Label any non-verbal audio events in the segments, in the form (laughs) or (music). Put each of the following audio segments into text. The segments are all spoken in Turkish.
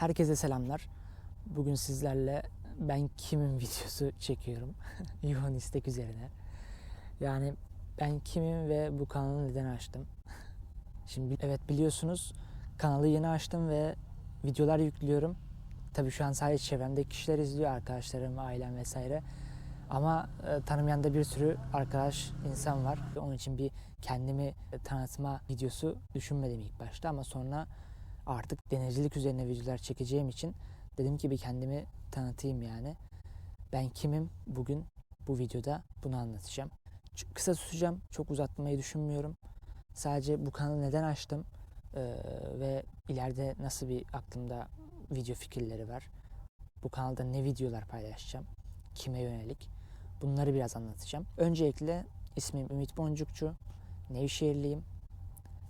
Herkese selamlar. Bugün sizlerle ben kimim videosu (laughs) çekiyorum. (laughs) Yoğun istek üzerine. Yani ben kimim ve bu kanalı neden açtım? (laughs) Şimdi evet biliyorsunuz kanalı yeni açtım ve videolar yüklüyorum. Tabii şu an sadece çevremdeki kişiler izliyor, arkadaşlarım, ailem vesaire. Ama e, tanımayan da bir sürü arkadaş, insan var. Onun için bir kendimi e, tanıtma videosu düşünmedim ilk başta ama sonra artık denizcilik üzerine videolar çekeceğim için dedim ki bir kendimi tanıtayım yani. Ben kimim bugün bu videoda bunu anlatacağım. Ç- Kısa tutacağım, çok uzatmayı düşünmüyorum. Sadece bu kanalı neden açtım e, ve ileride nasıl bir aklımda video fikirleri var. Bu kanalda ne videolar paylaşacağım, kime yönelik bunları biraz anlatacağım. Öncelikle ismim Ümit Boncukçu, Nevşehirliyim.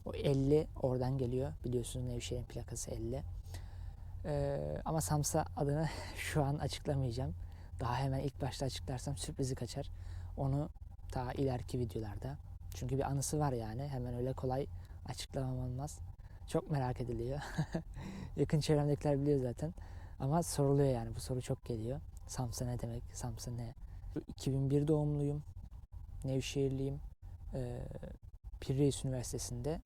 O 50 oradan geliyor. Biliyorsunuz Nevşehir'in plakası 50. Ee, ama Samsa adını (laughs) şu an açıklamayacağım. Daha hemen ilk başta açıklarsam sürprizi kaçar. Onu daha ileriki videolarda. Çünkü bir anısı var yani. Hemen öyle kolay açıklamam olmaz. Çok merak ediliyor. (laughs) Yakın çevremdekiler biliyor zaten. Ama soruluyor yani. Bu soru çok geliyor. Samsa ne demek? Samsa ne? 2001 doğumluyum. Nevşehirliyim. Ee, Pir Reis Üniversitesi'nde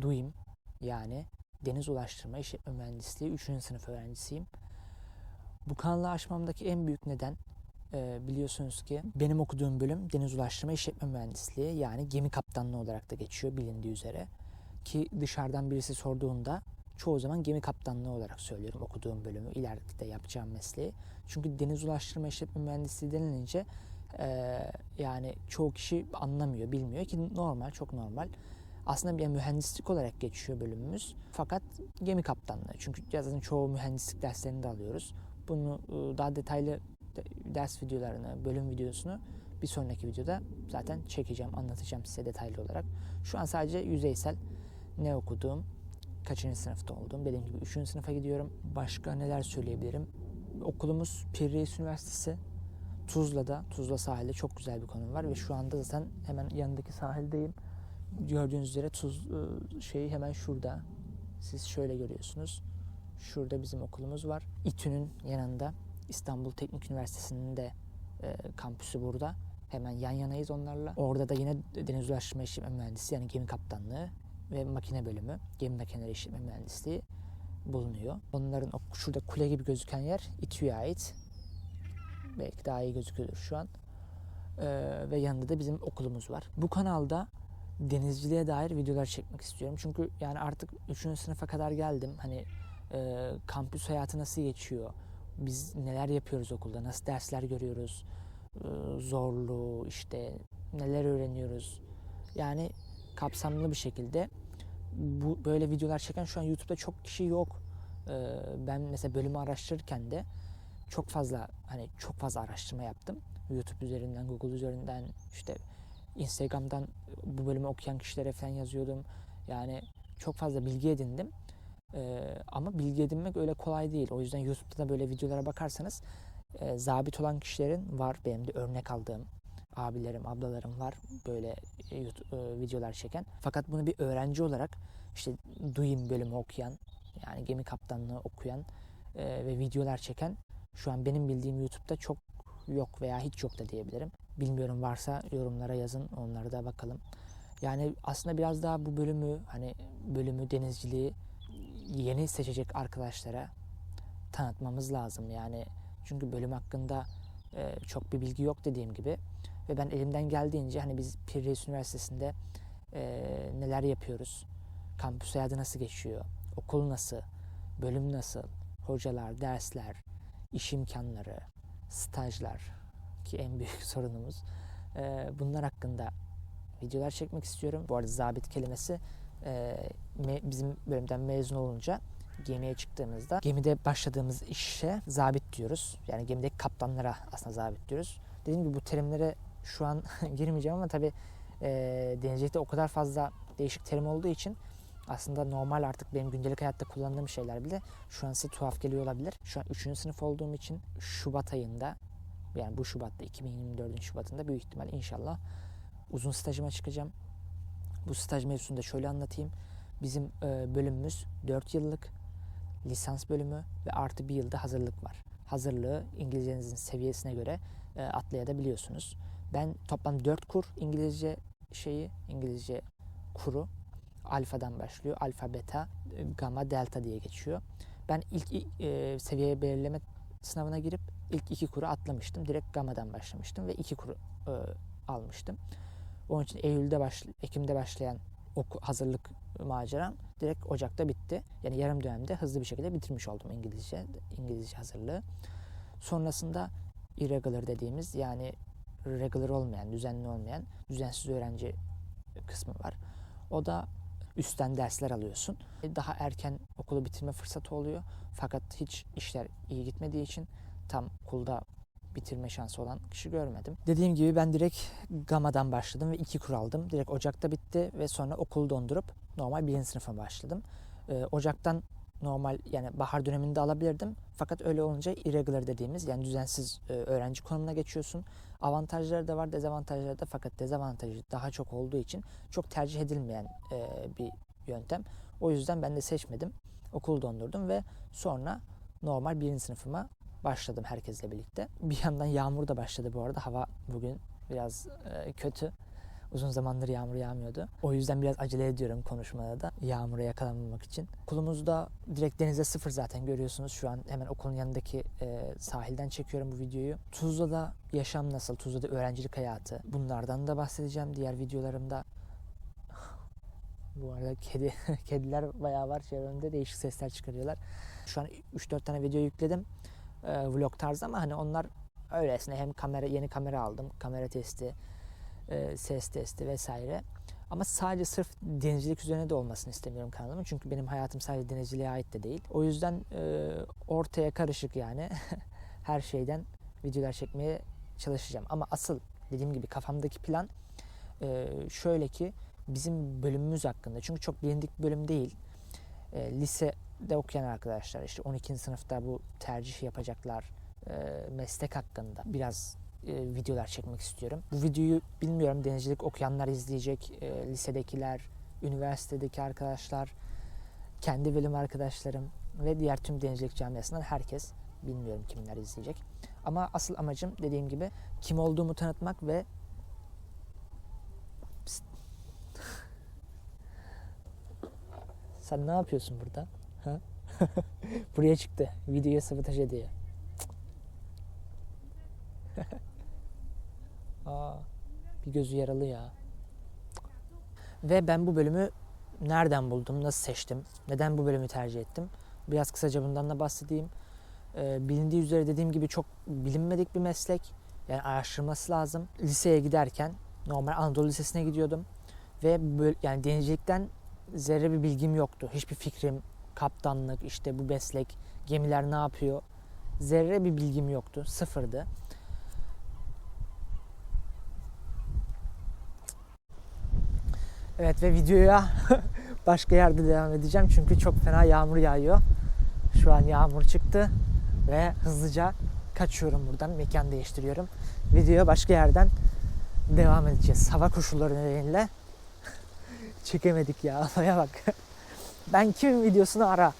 DUİM yani Deniz Ulaştırma İşletme Mühendisliği 3. sınıf öğrencisiyim. Bu kanalı açmamdaki en büyük neden e, biliyorsunuz ki benim okuduğum bölüm Deniz Ulaştırma İşletme Mühendisliği yani gemi kaptanlığı olarak da geçiyor bilindiği üzere. Ki dışarıdan birisi sorduğunda çoğu zaman gemi kaptanlığı olarak söylüyorum okuduğum bölümü, ileride yapacağım mesleği. Çünkü Deniz Ulaştırma İşletme Mühendisliği denilince e, yani çoğu kişi anlamıyor, bilmiyor ki normal, çok normal. Aslında bir mühendislik olarak geçiyor bölümümüz. Fakat gemi kaptanlığı. Çünkü zaten çoğu mühendislik derslerini de alıyoruz. Bunu e, daha detaylı de- ders videolarını, bölüm videosunu bir sonraki videoda zaten çekeceğim, anlatacağım size detaylı olarak. Şu an sadece yüzeysel ne okuduğum, kaçıncı sınıfta olduğum. Dediğim gibi 3. sınıfa gidiyorum. Başka neler söyleyebilirim? Okulumuz Pir Üniversitesi. Tuzla'da, Tuzla sahilde çok güzel bir konum var ve şu anda zaten hemen yanındaki sahildeyim. Gördüğünüz üzere tuz e, şeyi hemen şurada. Siz şöyle görüyorsunuz. Şurada bizim okulumuz var. İTÜ'nün yanında İstanbul Teknik Üniversitesi'nin de e, kampüsü burada. Hemen yan yanayız onlarla. Orada da yine Deniz Ulaştırma İşletme Mühendisi yani gemi kaptanlığı ve makine bölümü, gemi makineleri işletme mühendisliği bulunuyor. Onların o şurada kule gibi gözüken yer İTÜ'ye ait. Belki daha iyi gözüküyordur şu an. Ee, ve yanında da bizim okulumuz var. Bu kanalda denizciliğe dair videolar çekmek istiyorum. Çünkü yani artık 3. sınıfa kadar geldim. Hani e, kampüs hayatı nasıl geçiyor? Biz neler yapıyoruz okulda? Nasıl dersler görüyoruz? E, zorluğu işte neler öğreniyoruz? Yani kapsamlı bir şekilde bu böyle videolar çeken şu an YouTube'da çok kişi yok. Ee, ben mesela bölümü araştırırken de çok fazla hani çok fazla araştırma yaptım. YouTube üzerinden, Google üzerinden, işte Instagram'dan bu bölümü okuyan kişilere falan yazıyordum. Yani çok fazla bilgi edindim. Ee, ama bilgi edinmek öyle kolay değil. O yüzden YouTube'da da böyle videolara bakarsanız e, zabit olan kişilerin var. Benim de örnek aldığım abilerim, ablalarım var böyle e, YouTube, e, videolar çeken. Fakat bunu bir öğrenci olarak işte DUİM bölümü okuyan, yani gemi kaptanlığı okuyan e, ve videolar çeken şu an benim bildiğim YouTube'da çok yok veya hiç yok da diyebilirim. Bilmiyorum varsa yorumlara yazın onlara da bakalım. Yani aslında biraz daha bu bölümü hani bölümü denizciliği yeni seçecek arkadaşlara tanıtmamız lazım. Yani çünkü bölüm hakkında e, çok bir bilgi yok dediğim gibi ve ben elimden geldiğince hani biz Pir Üniversitesi'nde e, neler yapıyoruz, kampüs hayatı nasıl geçiyor, okul nasıl, bölüm nasıl, hocalar, dersler, iş imkanları, stajlar ki en büyük (laughs) sorunumuz e, bunlar hakkında videolar çekmek istiyorum. Bu arada zabit kelimesi e, me- bizim bölümden mezun olunca gemiye çıktığımızda gemide başladığımız işe zabit diyoruz. Yani gemideki kaptanlara aslında zabit diyoruz. Dediğim gibi bu terimlere şu an (laughs) girmeyeceğim ama tabii e, denizcilikte o kadar fazla değişik terim olduğu için aslında normal artık benim gündelik hayatta kullandığım şeyler bile şu an size tuhaf geliyor olabilir. Şu an 3. sınıf olduğum için Şubat ayında yani bu Şubat'ta 2024'ün Şubat'ında büyük ihtimal inşallah uzun stajıma çıkacağım. Bu staj mevzusunu da şöyle anlatayım. Bizim e, bölümümüz 4 yıllık lisans bölümü ve artı bir yılda hazırlık var. Hazırlığı İngilizcenizin seviyesine göre e, atlayabiliyorsunuz. Ben toplam 4 kur İngilizce şeyi, İngilizce kuru alfadan başlıyor. Alfa, beta, e, gamma, delta diye geçiyor. Ben ilk e, seviye belirleme sınavına girip ilk iki kuru atlamıştım. Direkt gammadan başlamıştım ve iki kuru e, almıştım. Onun için Eylül'de baş, Ekim'de başlayan oku, hazırlık maceram direkt Ocak'ta bitti. Yani yarım dönemde hızlı bir şekilde bitirmiş oldum İngilizce İngilizce hazırlığı. Sonrasında irregular dediğimiz yani regular olmayan, düzenli olmayan düzensiz öğrenci kısmı var. O da üstten dersler alıyorsun. Daha erken okulu bitirme fırsatı oluyor. Fakat hiç işler iyi gitmediği için tam okulda bitirme şansı olan kişi görmedim. Dediğim gibi ben direkt Gama'dan başladım ve iki kur aldım. Direkt Ocak'ta bitti ve sonra okulu dondurup normal birinci sınıfa başladım. Ee, Ocak'tan normal yani bahar döneminde alabilirdim. Fakat öyle olunca irregular dediğimiz yani düzensiz e, öğrenci konumuna geçiyorsun. Avantajları da var, dezavantajları da fakat dezavantajı daha çok olduğu için çok tercih edilmeyen e, bir yöntem. O yüzden ben de seçmedim. Okulu dondurdum ve sonra normal birinci sınıfıma başladım herkesle birlikte. Bir yandan yağmur da başladı bu arada. Hava bugün biraz e, kötü. Uzun zamandır yağmur yağmıyordu. O yüzden biraz acele ediyorum konuşmada da yağmura yakalanmamak için. Okulumuzda direkt denize sıfır zaten görüyorsunuz. Şu an hemen okulun yanındaki e, sahilden çekiyorum bu videoyu. Tuzla'da yaşam nasıl? Tuzla'da öğrencilik hayatı. Bunlardan da bahsedeceğim diğer videolarımda. Bu arada kedi (laughs) kediler bayağı var çevremde değişik sesler çıkarıyorlar. Şu an 3-4 tane video yükledim. E, vlog tarzı ama hani onlar öylesine hem kamera yeni kamera aldım. Kamera testi, e, ses testi vesaire. Ama sadece sırf denizcilik üzerine de olmasını istemiyorum kanalımın. Çünkü benim hayatım sadece denizciliğe ait de değil. O yüzden e, ortaya karışık yani (laughs) her şeyden videolar çekmeye çalışacağım. Ama asıl dediğim gibi kafamdaki plan e, şöyle ki bizim bölümümüz hakkında. Çünkü çok bilindik bölüm değil. E, lisede okuyan arkadaşlar işte 12. sınıfta bu tercih yapacaklar e, meslek hakkında biraz e, videolar çekmek istiyorum. Bu videoyu bilmiyorum denizcilik okuyanlar izleyecek, e, lisedekiler, üniversitedeki arkadaşlar, kendi bölüm arkadaşlarım ve diğer tüm denizcilik camiasından herkes bilmiyorum kimler izleyecek. Ama asıl amacım dediğim gibi kim olduğumu tanıtmak ve. Sen ne yapıyorsun burada? Ha? (laughs) Buraya çıktı. Videoya sabotaj ediyor. Aa, bir gözü yaralı ya. Ve ben bu bölümü nereden buldum, nasıl seçtim, neden bu bölümü tercih ettim? Biraz kısaca bundan da bahsedeyim. Ee, bilindiği üzere dediğim gibi çok bilinmedik bir meslek. Yani araştırması lazım. Liseye giderken normal Anadolu Lisesi'ne gidiyordum. Ve böyle, yani denizcilikten zerre bir bilgim yoktu. Hiçbir fikrim, kaptanlık, işte bu meslek, gemiler ne yapıyor? Zerre bir bilgim yoktu. Sıfırdı. Evet ve videoya (laughs) başka yerde devam edeceğim çünkü çok fena yağmur yağıyor. Şu an yağmur çıktı ve hızlıca kaçıyorum buradan, mekan değiştiriyorum. Videoya başka yerden devam edeceğiz. Hava koşulları nedeniyle (laughs) çekemedik ya. Havaya bak. (laughs) ben kimin videosunu ara.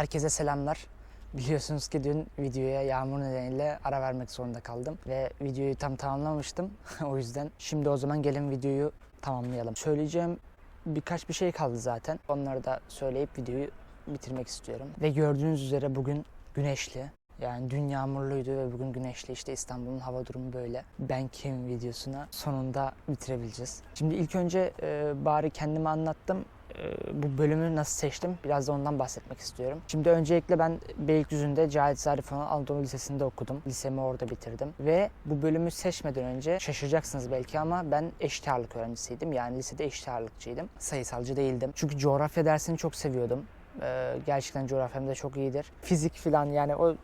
Herkese selamlar. Biliyorsunuz ki dün videoya yağmur nedeniyle ara vermek zorunda kaldım ve videoyu tam tamamlamıştım. (laughs) o yüzden şimdi o zaman gelin videoyu tamamlayalım. Söyleyeceğim birkaç bir şey kaldı zaten. Onları da söyleyip videoyu bitirmek istiyorum. Ve gördüğünüz üzere bugün güneşli. Yani dün yağmurluydu ve bugün güneşli. İşte İstanbul'un hava durumu böyle. Ben kim videosuna sonunda bitirebileceğiz. Şimdi ilk önce e, bari kendimi anlattım bu bölümü nasıl seçtim biraz da ondan bahsetmek istiyorum. Şimdi öncelikle ben Beylikdüzü'nde Cahit Zarif olan Anadolu Lisesi'nde okudum. Lisemi orada bitirdim. Ve bu bölümü seçmeden önce şaşıracaksınız belki ama ben eşit ağırlık öğrencisiydim. Yani lisede eşit ağırlıkçıydım. Sayısalcı değildim. Çünkü coğrafya dersini çok seviyordum. Ee, gerçekten coğrafyam da çok iyidir. Fizik falan yani o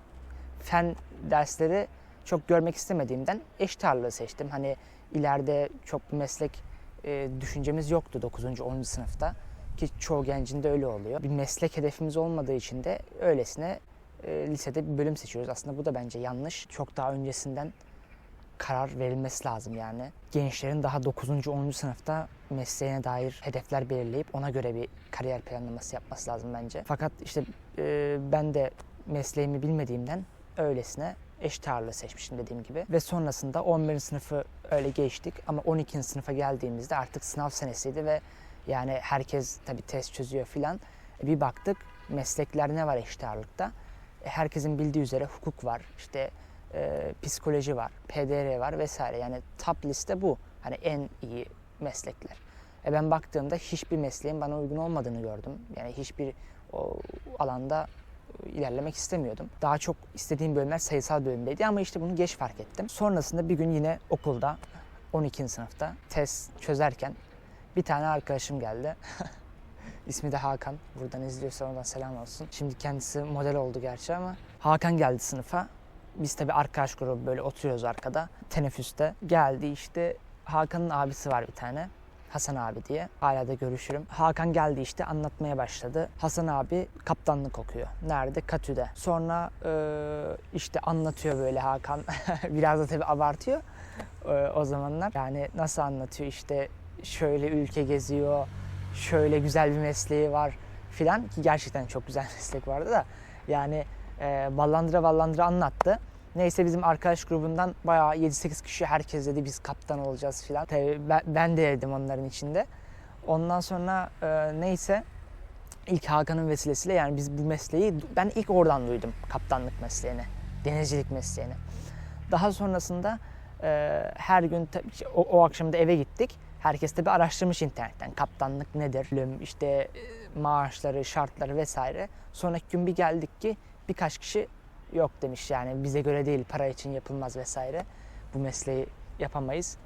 fen dersleri çok görmek istemediğimden eşit ağırlığı seçtim. Hani ileride çok meslek e, düşüncemiz yoktu 9. 10. sınıfta ki çoğu gencin de öyle oluyor. Bir meslek hedefimiz olmadığı için de öylesine e, lisede bir bölüm seçiyoruz. Aslında bu da bence yanlış. Çok daha öncesinden karar verilmesi lazım yani. Gençlerin daha 9. 10. sınıfta mesleğine dair hedefler belirleyip ona göre bir kariyer planlaması yapması lazım bence. Fakat işte e, ben de mesleğimi bilmediğimden öylesine eşit ağırlığı seçmişim dediğim gibi. Ve sonrasında 11. sınıfı öyle geçtik ama 12. sınıfa geldiğimizde artık sınav senesiydi ve yani herkes tabii test çözüyor filan. E, Bir baktık meslekler ne var eşit ağırlıkta? E, Herkesin bildiği üzere hukuk var, işte e, psikoloji var, PDR var vesaire. Yani top liste bu. Hani en iyi meslekler. E ben baktığımda hiçbir mesleğin bana uygun olmadığını gördüm. Yani hiçbir o alanda ilerlemek istemiyordum. Daha çok istediğim bölümler sayısal bölümdeydi ama işte bunu geç fark ettim. Sonrasında bir gün yine okulda 12. sınıfta test çözerken bir tane arkadaşım geldi. (laughs) İsmi de Hakan. Buradan izliyorsa ona selam olsun. Şimdi kendisi model oldu gerçi ama Hakan geldi sınıfa. Biz tabii arkadaş grubu böyle oturuyoruz arkada. Teneffüste. Geldi işte Hakan'ın abisi var bir tane. Hasan abi diye. Hala da görüşürüm. Hakan geldi işte anlatmaya başladı. Hasan abi kaptanlık okuyor. Nerede? Katü'de. Sonra e, işte anlatıyor böyle Hakan. (laughs) Biraz da tabii abartıyor e, o zamanlar. Yani nasıl anlatıyor işte şöyle ülke geziyor, şöyle güzel bir mesleği var filan ki gerçekten çok güzel (laughs) meslek vardı da yani e, ballandıra ballandıra anlattı. Neyse bizim arkadaş grubundan bayağı 7-8 kişi herkes dedi biz kaptan olacağız filan. Tabii ben, de dedim onların içinde. Ondan sonra e, neyse ilk Hakan'ın vesilesiyle yani biz bu mesleği ben ilk oradan duydum kaptanlık mesleğini, denizcilik mesleğini. Daha sonrasında e, her gün o, o akşam da eve gittik. Herkes tabi araştırmış internetten kaptanlık nedir, bölüm, işte e, maaşları, şartları vesaire. Sonraki gün bir geldik ki birkaç kişi yok demiş yani bize göre değil para için yapılmaz vesaire. Bu mesleği yapamayız.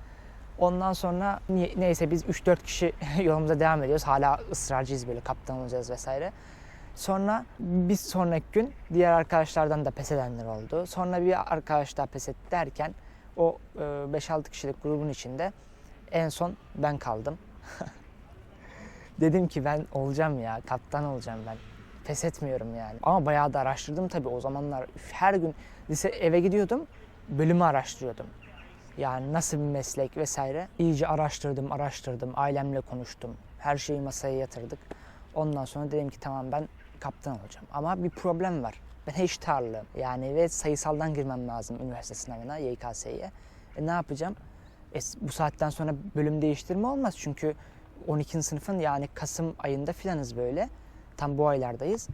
Ondan sonra neyse biz 3-4 kişi (laughs) yolumuza devam ediyoruz. Hala ısrarcıyız böyle kaptan olacağız vesaire. Sonra bir sonraki gün diğer arkadaşlardan da pes edenler oldu. Sonra bir arkadaş daha pes etti derken o e, 5-6 kişilik grubun içinde en son ben kaldım. (laughs) Dedim ki ben olacağım ya, kaptan olacağım ben. Pes etmiyorum yani. Ama bayağı da araştırdım tabii o zamanlar. Her gün lise eve gidiyordum, bölümü araştırıyordum. Yani nasıl bir meslek vesaire. İyice araştırdım, araştırdım, ailemle konuştum. Her şeyi masaya yatırdık. Ondan sonra dedim ki tamam ben kaptan olacağım. Ama bir problem var. Ben eşit ağırlığım. Yani ve sayısaldan girmem lazım üniversite sınavına, YKS'ye. E ne yapacağım? E, bu saatten sonra bölüm değiştirme olmaz çünkü 12. sınıfın yani Kasım ayında filanız böyle. Tam bu aylardayız.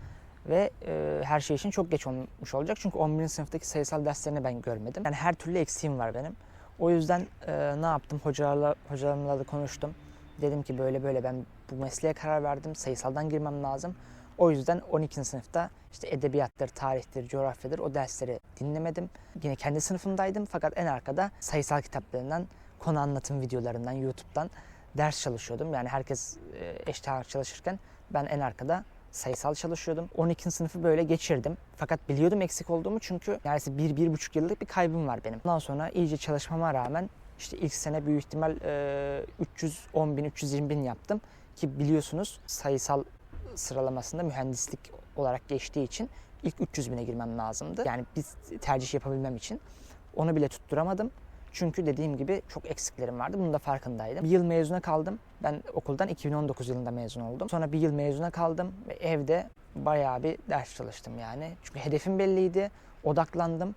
Ve e, her şey için çok geç olmuş olacak. Çünkü 11. sınıftaki sayısal derslerini ben görmedim. Yani her türlü eksiğim var benim. O yüzden e, ne yaptım? Hocalarla, hocalarımla da konuştum. Dedim ki böyle böyle ben bu mesleğe karar verdim. Sayısaldan girmem lazım. O yüzden 12. sınıfta işte edebiyattır, tarihtir, coğrafyadır o dersleri dinlemedim. Yine kendi sınıfımdaydım fakat en arkada sayısal kitaplarından, konu anlatım videolarından, YouTube'dan ders çalışıyordum. Yani herkes e, ağırlık çalışırken ben en arkada sayısal çalışıyordum. 12. sınıfı böyle geçirdim. Fakat biliyordum eksik olduğumu çünkü neredeyse 1-1,5 yıllık bir kaybım var benim. Ondan sonra iyice çalışmama rağmen işte ilk sene büyük ihtimal e, 310 bin, 320 bin yaptım. Ki biliyorsunuz sayısal sıralamasında mühendislik olarak geçtiği için ilk 300 bine girmem lazımdı. Yani biz tercih yapabilmem için. Onu bile tutturamadım. Çünkü dediğim gibi çok eksiklerim vardı. Bunun da farkındaydım. Bir yıl mezuna kaldım. Ben okuldan 2019 yılında mezun oldum. Sonra bir yıl mezuna kaldım ve evde bayağı bir ders çalıştım yani. Çünkü hedefim belliydi. Odaklandım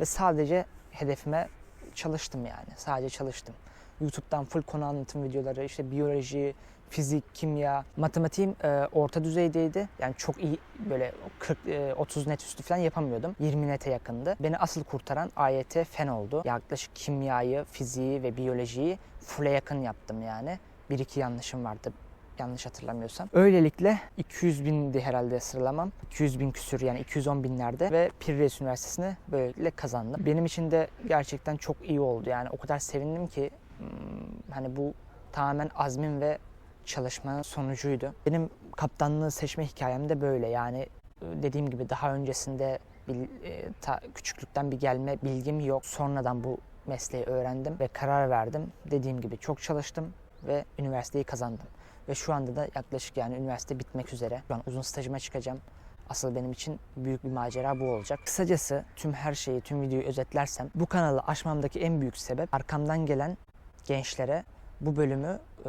ve sadece hedefime çalıştım yani. Sadece çalıştım. YouTube'dan full konu anlatım videoları, işte biyoloji, fizik, kimya, matematiğim e, orta düzeydeydi. Yani çok iyi böyle 40 e, 30 net üstü falan yapamıyordum. 20 nete yakındı. Beni asıl kurtaran AYT fen oldu. Yaklaşık kimyayı, fiziği ve biyolojiyi full'e yakın yaptım yani. Bir iki yanlışım vardı yanlış hatırlamıyorsam. Öylelikle 200 bindi herhalde sıralamam. 200 bin küsür yani 210 binlerde ve Pires Üniversitesi'ni böylelikle kazandım. Benim için de gerçekten çok iyi oldu yani o kadar sevindim ki hmm, hani bu tamamen azmin ve çalışmanın sonucuydu. Benim kaptanlığı seçme hikayem de böyle yani e, dediğim gibi daha öncesinde bir, e, ta, küçüklükten bir gelme bilgim yok. Sonradan bu mesleği öğrendim ve karar verdim. Dediğim gibi çok çalıştım ve üniversiteyi kazandım. Ve şu anda da yaklaşık yani üniversite bitmek üzere. Şu an uzun stajıma çıkacağım. Asıl benim için büyük bir macera bu olacak. Kısacası tüm her şeyi, tüm videoyu özetlersem bu kanalı açmamdaki en büyük sebep arkamdan gelen gençlere bu bölümü e,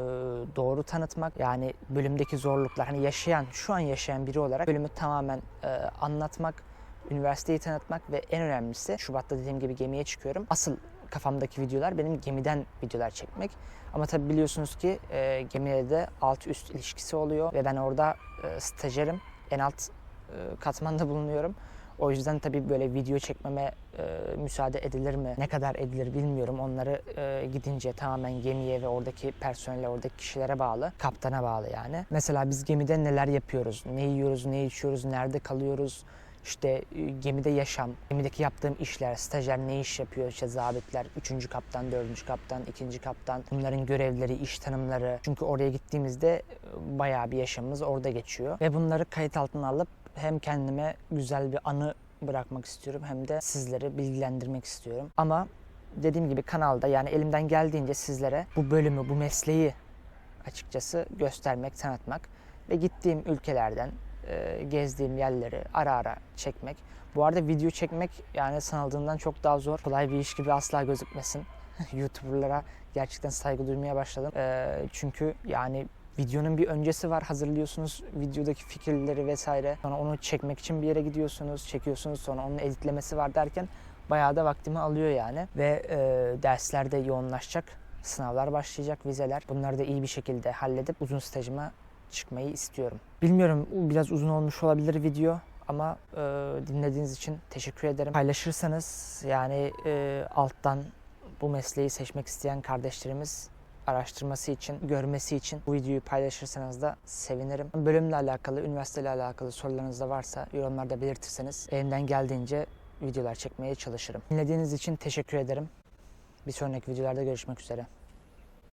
doğru tanıtmak. Yani bölümdeki zorluklar hani yaşayan, şu an yaşayan biri olarak bölümü tamamen e, anlatmak, üniversiteyi tanıtmak ve en önemlisi Şubat'ta dediğim gibi gemiye çıkıyorum. Asıl kafamdaki videolar benim gemiden videolar çekmek. Ama tabi biliyorsunuz ki e, gemide de alt üst ilişkisi oluyor ve ben orada e, stajyerim. En alt e, katmanda bulunuyorum. O yüzden tabii böyle video çekmeme e, müsaade edilir mi? Ne kadar edilir bilmiyorum. Onları e, gidince tamamen gemiye ve oradaki personele, oradaki kişilere bağlı. Kaptana bağlı yani. Mesela biz gemide neler yapıyoruz? Ne yiyoruz, ne içiyoruz, nerede kalıyoruz? İşte e, gemide yaşam, gemideki yaptığım işler, stajyer ne iş yapıyor, işte zabitler, üçüncü kaptan, dördüncü kaptan, ikinci kaptan, bunların görevleri, iş tanımları. Çünkü oraya gittiğimizde e, bayağı bir yaşamımız orada geçiyor. Ve bunları kayıt altına alıp hem kendime güzel bir anı bırakmak istiyorum hem de sizleri bilgilendirmek istiyorum. Ama dediğim gibi kanalda yani elimden geldiğince sizlere bu bölümü, bu mesleği açıkçası göstermek, tanıtmak ve gittiğim ülkelerden e, gezdiğim yerleri ara ara çekmek. Bu arada video çekmek yani sanıldığından çok daha zor. Kolay bir iş gibi asla gözükmesin. (laughs) YouTuber'lara gerçekten saygı duymaya başladım. E, çünkü yani videonun bir öncesi var. Hazırlıyorsunuz videodaki fikirleri vesaire. Sonra onu çekmek için bir yere gidiyorsunuz, çekiyorsunuz. Sonra onun editlemesi var derken bayağı da vaktimi alıyor yani. Ve e, derslerde yoğunlaşacak. Sınavlar başlayacak, vizeler. Bunları da iyi bir şekilde halledip uzun stajıma çıkmayı istiyorum. Bilmiyorum biraz uzun olmuş olabilir video ama e, dinlediğiniz için teşekkür ederim. Paylaşırsanız yani e, alttan bu mesleği seçmek isteyen kardeşlerimiz araştırması için, görmesi için bu videoyu paylaşırsanız da sevinirim. Bölümle alakalı, üniversiteyle alakalı sorularınız da varsa yorumlarda belirtirseniz elimden geldiğince videolar çekmeye çalışırım. Dinlediğiniz için teşekkür ederim. Bir sonraki videolarda görüşmek üzere.